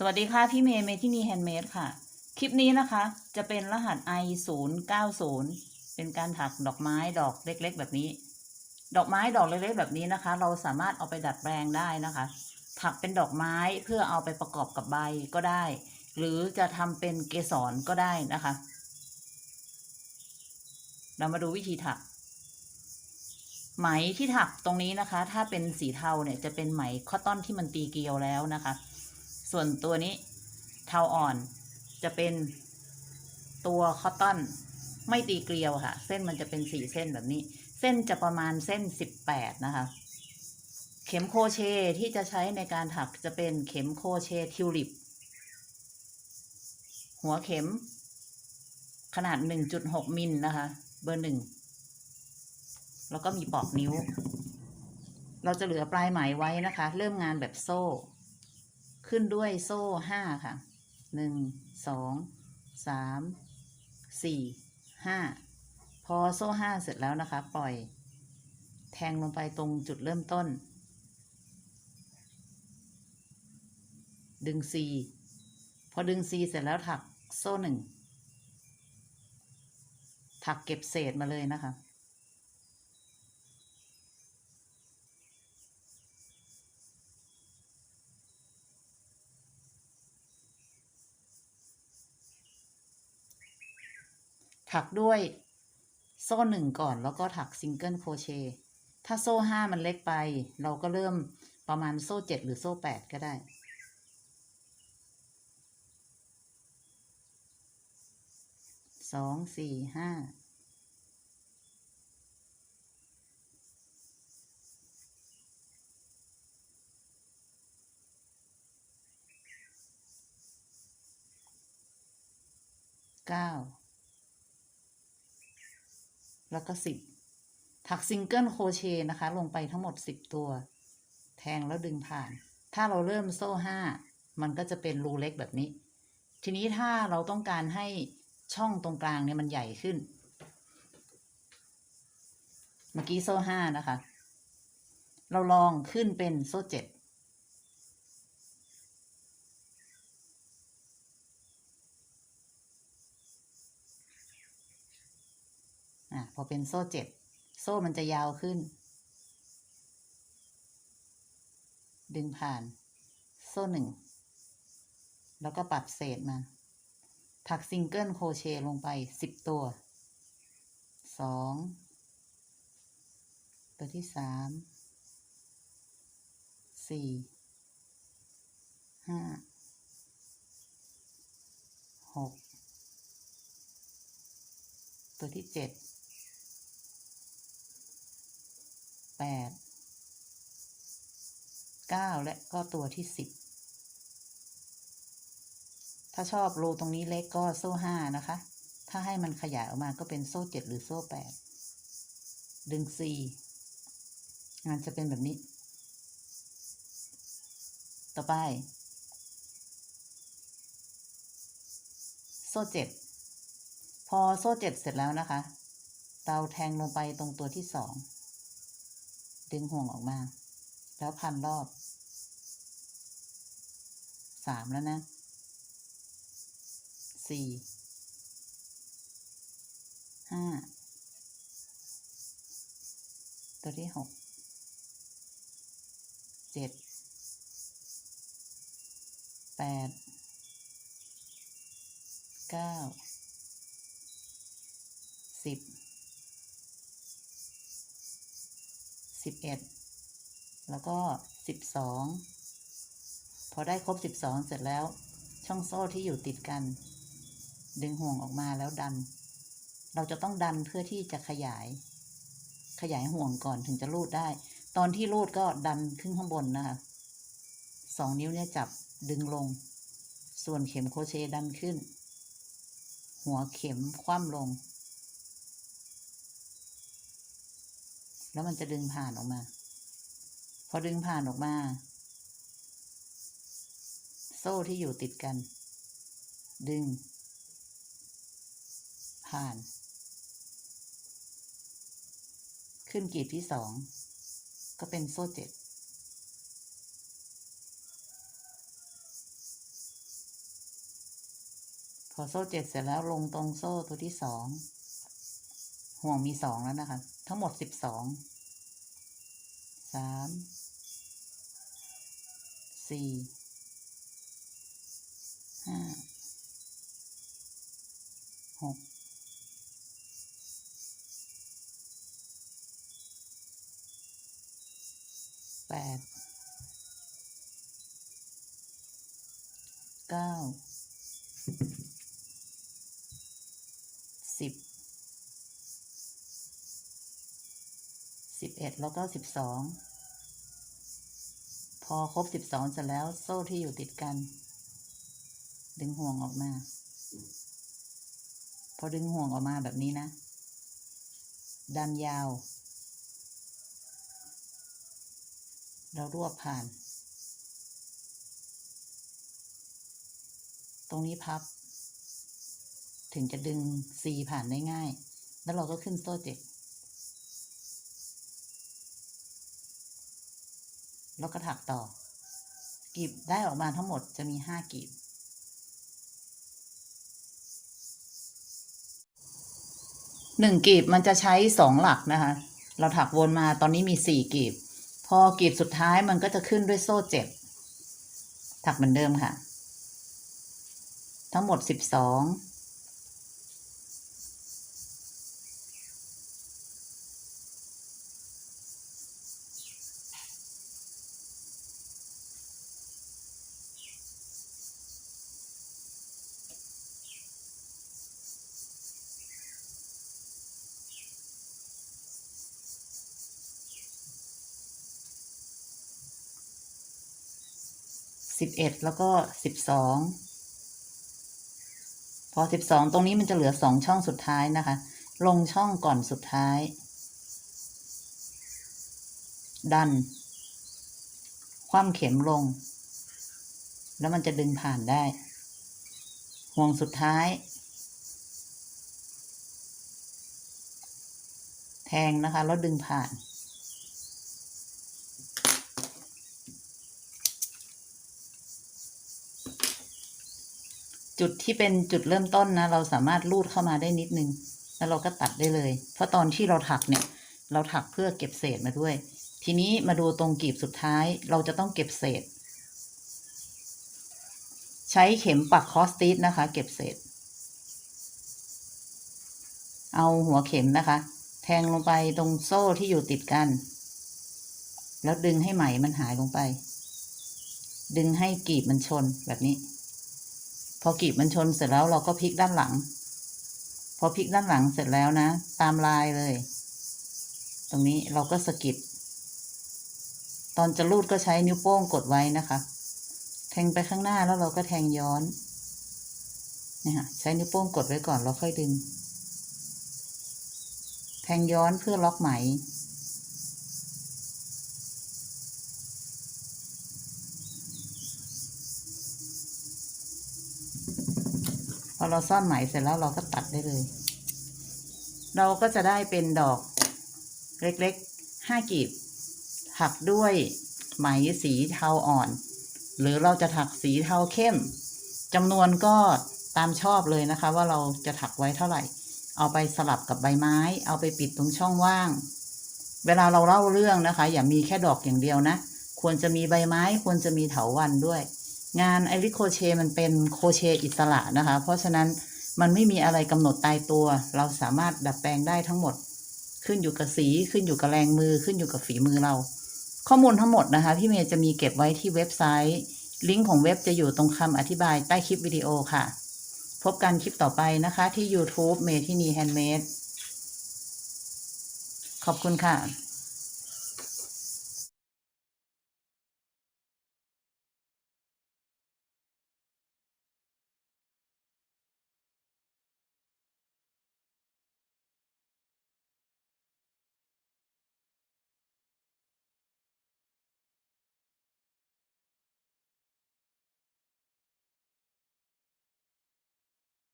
สวัสดีค่ะ พี่เมย์เมที่นี่แฮนด์เมดค่ะ คลิปนี้นะคะ จะเป็นรหัส i 0 9 0เป็นการถักดอกไม้ดอกเล็ก ๆ แบบนี้ ดอกไม้ดอกเล็กๆ แบบนี้นะคะ เราสามารถเอาไปดัดแปลงได้นะคะ ถักเป็นดอกไม้เพื่อเอาไปประกอบกับใบก็ได้ หรือจะทำเป็นเกสรก็ได้นะคะ เรามาดูวิธีถัก ไหมที่ถักตรงนี้นะคะ ถ้าเป็นสีเทาเนี่ยจะเป็นไหมคอตตอนที่มันตีเกลียวแล้วนะคะ ส่วนตัวนี้เทาอ่อนจะเป็นตัวคอตตอนไม่ตีเกลียวค่ะ เส้นมันจะเป็นสี่เส้นแบบนี้ เส้นจะประมาณเส้นสิบแปดนะคะ เข็มโคเชที่จะใช้ในการถักจะเป็นเข็มโคเชทิวลิป หัวเข็ม ขนาด1.6มิลนะคะ เบอร์หนึ่ง แล้วก็มีปอกนิ้ว เราจะเหลือปลายไหมไว้นะคะ เริ่มงานแบบโซ่ ขึ้นด้วยโซ่ห้าค่ะหนึ่งสองสามสี่ห้าพอโซ่ห้าเสร็จแล้วนะคะ ปล่อย แทงลงไปตรงจุดเริ่มต้น ดึง C พอดึง C เสร็จแล้วถักโซ่หนึ่งถักเก็บเศษมาเลยนะคะ ถักด้วยโซ่หนึ่งก่อนแล้วก็ถักซิงเกิลโครเชต์ถ้าโซ่ห้ามันเล็กไป เราก็เริ่มประมาณโซ่เจ็ดหรือโซ่แปดก็ได้ สองสี่ห้าเก้า แล้วก็สิบถักซิงเกิลโครเชต์นะคะ ลงไปทั้งหมดสิบตัว แทงแล้วดึงผ่าน ถ้าเราเริ่มโซ่ห้ามันก็จะเป็นรูเล็กแบบนี้ ทีนี้ถ้าเราต้องการให้ช่องตรงกลางเนี่ยมันใหญ่ขึ้น เมื่อกี้โซ่ห้านะคะ เราลองขึ้นเป็นโซ่เจ็ด อะพอเป็นโซ่เจ็ดโซ่มันจะยาวขึ้น ดึงผ่าน โซ่หนึ่ง แล้วก็ปัดเศษมาถักซิงเกิลโครเชต์ลงไปสิบตัวสองตัวที่สามสี่ห้าหกตัวที่เจ็ด แปดเก้าและก็ตัวที่สิบถ้าชอบรูตรงนี้เล็กก็โซ่ห้านะคะ ถ้าให้มันขยายออกมาก็เป็นโซ่เจ็ดหรือโซ่แปดดึงสี่งานจะเป็นแบบนี้ ต่อไป โซ่เจ็ดพอโซ่เจ็ดเสร็จแล้วนะคะเราแทงลงไปตรงตัวที่สอง ดึงห่วงออกมา แล้วพันรอบสามแล้วนะสี่ห้าตัวที่หกเจ็ดแปดเก้าสิบ สิบเอ็ดแล้วก็สิบสองพอได้ครบสิบสองเสร็จแล้ว ช่องโซ่ที่อยู่ติดกัน ดึงห่วงออกมาแล้วดัน เราจะต้องดันเพื่อที่จะขยาย ขยายห่วงก่อนถึงจะรูดได้ ตอนที่รูดก็ดันขึ้นข้างบนนะคะสองนิ้วเนี่ยจับดึงลง ส่วนเข็มโครเชต์ดันขึ้น หัวเข็มคว่ำลง แล้วมันจะดึงผ่านออกมา พอดึงผ่านออกมา โซ่ที่อยู่ติดกัน ดึง ผ่าน ขึ้นกรีดที่สอง ก็เป็นโซ่เจ็ดพอโซ่เจ็ดเสร็จแล้วลงตรงโซ่ตัวที่สอง ห่วงมีสองแล้วนะคะ ทั้งหมดสิบสองสามสี่ห้าหกแปดเก้า เอ็ดแล้วก็สิบสองพอครบสิบสองเสร็จแล้วโซ่ที่อยู่ติดกัน ดึงห่วงออกมา พอดึงห่วงออกมาแบบนี้นะ ดันยาว เรารวบผ่าน ตรงนี้พับ ถึงจะดึง C ผ่านได้ง่าย แล้วเราก็ขึ้นโซ่เจ็ด แล้วก็ถักต่อ กีบได้ออกมาทั้งหมดจะมีห้ากีบ หนึ่งกีบมันจะใช้สองหลักนะคะ เราถักวนมาตอนนี้มีสี่กีบ พอกีบสุดท้ายมันก็จะขึ้นด้วยโซ่เจ็ดถักเหมือนเดิมค่ะ ทั้งหมดสิบสอง สิบเอ็ดแล้วก็สิบสองพอสิบสองตรงนี้มันจะเหลือสองช่องสุดท้ายนะคะ ลงช่องก่อนสุดท้าย ดัน คว่ำเข็มลง แล้วมันจะดึงผ่านได้ ห่วงสุดท้าย แทงนะคะ แล้วดึงผ่าน จุดที่เป็นจุดเริ่มต้นนะ เราสามารถลูดเข้ามาได้นิดนึง แล้วเราก็ตัดได้เลย เพราะตอนที่เราถักเนี่ย เราถักเพื่อเก็บเศษมาด้วย ทีนี้มาดูตรงกีบสุดท้าย เราจะต้องเก็บเศษ ใช้เข็มปักคอสติสนะคะ เก็บเศษ เอาหัวเข็มนะคะ แทงลงไปตรงโซ่ที่อยู่ติดกัน แล้วดึงให้ไหมมันหายลงไป ดึงให้กีบมันชนแบบนี้ พอกีบมันชนเสร็จแล้วเราก็พลิกด้านหลัง พอพลิกด้านหลังเสร็จแล้วนะ ตามลายเลย ตรงนี้เราก็สกิดตอนจะลูดก็ใช้นิ้วโป้งกดไว้นะคะ แทงไปข้างหน้าแล้วเราก็แทงย้อนนี่ค่ะใช้นิ้วโป้งกดไว้ก่อนแล้วค่อยดึง แทงย้อนเพื่อล็อกไหม พอเราซ่อนไหมเสร็จแล้วเราก็ตัดได้เลย เราก็จะได้เป็นดอกเล็กๆห้ากีบ ถักด้วยไหมสีเทาอ่อน หรือเราจะถักสีเทาเข้มจำนวนก็ตามชอบเลยนะคะ ว่าเราจะถักไว้เท่าไหร่ เอาไปสลับกับใบไม้ เอาไปปิดตรงช่องว่าง เวลาเราเล่าเรื่องนะคะ อย่ามีแค่ดอกอย่างเดียวนะ ควรจะมีใบไม้ ควรจะมีเถาวันด้วย งานไอริโคเชมันเป็นโคเชอิสระนะคะ เพราะฉะนั้นมันไม่มีอะไรกำหนดตายตัว เราสามารถดัดแปลงได้ทั้งหมด ขึ้นอยู่กับสีขึ้นอยู่กับแรงมือขึ้นอยู่กับฝีมือเรา ข้อมูลทั้งหมดนะคะ พี่เมย์จะมีเก็บไว้ที่เว็บไซต์ ลิงก์ของเว็บจะอยู่ตรงคำอธิบายใต้คลิปวิดีโอค่ะ พบกันคลิปต่อไปนะคะที่ YouTube เมทินีแฮนด์เมดขอบคุณค่ะ